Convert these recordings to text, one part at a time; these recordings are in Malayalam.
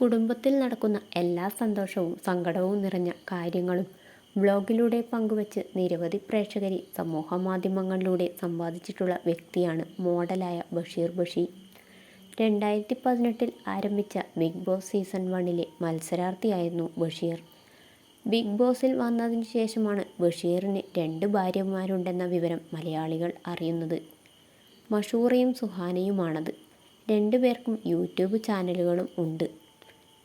കുടുംബത്തിൽ നടക്കുന്ന എല്ലാ സന്തോഷവും സങ്കടവും നിറഞ്ഞ കാര്യങ്ങളും വ്ളോഗിലൂടെ പങ്കുവച്ച് നിരവധി പ്രേക്ഷകരെ സമൂഹമാധ്യമങ്ങളിലൂടെ സമ്പാദിച്ചിട്ടുള്ള വ്യക്തിയാണ് മോഡലായ ബഷീർ ബഷി. രണ്ടായിരത്തി പതിനെട്ടിൽ ആരംഭിച്ച ബിഗ് ബോസ് സീസൺ വണ്ണിലെ മത്സരാർത്ഥിയായിരുന്നു ബഷീർ. ബിഗ് ബോസിൽ വന്നതിന് ശേഷമാണ് ബഷീറിന് രണ്ട് ഭാര്യമാരുണ്ടെന്ന വിവരം മലയാളികൾ അറിയുന്നത്. മഷൂറയും സുഹാനയുമാണത്. രണ്ടുപേർക്കും യൂട്യൂബ് ചാനലുകളും ഉണ്ട്.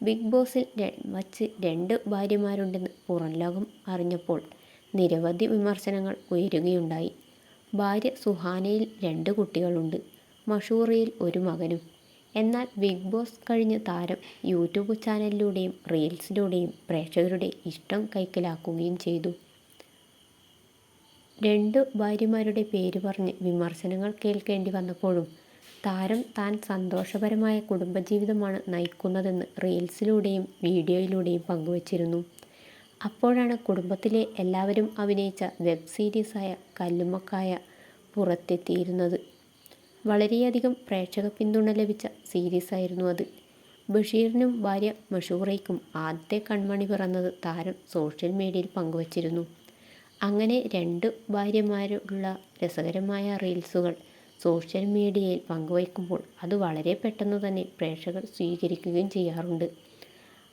ബിഗ് ബോസിൽ വച്ച് രണ്ട് ഭാര്യമാരുണ്ടെന്ന് പുറം ലോകം അറിഞ്ഞപ്പോൾ നിരവധി വിമർശനങ്ങൾ ഉയരുകയുണ്ടായി. ഭാര്യ സുഹാനയിൽ രണ്ട് കുട്ടികളുണ്ട്. മഷൂറിയിൽ ഒരു മകനും. എന്നാൽ ബിഗ് ബോസ് കഴിഞ്ഞ് താരം യൂട്യൂബ് ചാനലിലൂടെയും റീൽസിലൂടെയും പ്രേക്ഷകരുടെ ഇഷ്ടം കൈക്കലാക്കുകയും ചെയ്തു. രണ്ട് ഭാര്യമാരുടെ പേര് പറഞ്ഞ് വിമർശനങ്ങൾ കേൾക്കേണ്ടി വന്നപ്പോഴും താരം താൻ സന്തോഷപരമായ കുടുംബജീവിതമാണ് നയിക്കുന്നതെന്ന് റീൽസിലൂടെയും വീഡിയോയിലൂടെയും പങ്കുവച്ചിരുന്നു. അപ്പോഴാണ് കുടുംബത്തിലെ എല്ലാവരും അഭിനയിച്ച വെബ് സീരീസായ കല്ലുമക്കായ പുറത്തെത്തിയിരുന്നത്. വളരെയധികം പ്രേക്ഷക പിന്തുണ ലഭിച്ച സീരീസായിരുന്നു അത്. ബഷീറിനും ഭാര്യ മഷൂറയ്ക്കും ആദ്യത്തെ കൺമണി പിറന്നത് താരം സോഷ്യൽ മീഡിയയിൽ പങ്കുവച്ചിരുന്നു. അങ്ങനെ രണ്ട് ഭാര്യമാരുള്ള രസകരമായ റീൽസുകൾ സോഷ്യൽ മീഡിയയിൽ പങ്കുവയ്ക്കുമ്പോൾ അത് വളരെ പെട്ടെന്ന് തന്നെ പ്രേക്ഷകർ സ്വീകരിക്കുകയും ചെയ്യാറുണ്ട്.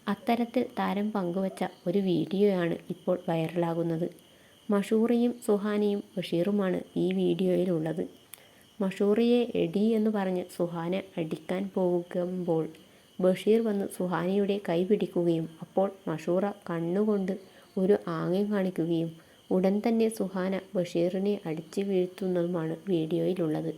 അത്തരത്തിൽ താരം പങ്കുവച്ച ഒരു വീഡിയോയാണ് ഇപ്പോൾ വൈറലാകുന്നത്. മഷൂറിയും സുഹാനയും ബഷീറുമാണ് ഈ വീഡിയോയിലുള്ളത്. മഷൂറിയെ എടി എന്ന് പറഞ്ഞ് സുഹാന അടിക്കാൻ പോകുമ്പോൾ ബഷീർ വന്ന് സുഹാനയുടെ കൈ പിടിക്കുകയും അപ്പോൾ മഷൂറ കണ്ണുകൊണ്ട് ഒരു ആംഗ്യം കാണിക്കുകയും ഉടൻ തന്നെ സുഹാന ബഷീറിനെ അടിച്ചു വീഴ്ത്തുന്നതുമാണ് വീഡിയോയിലുള്ളത്.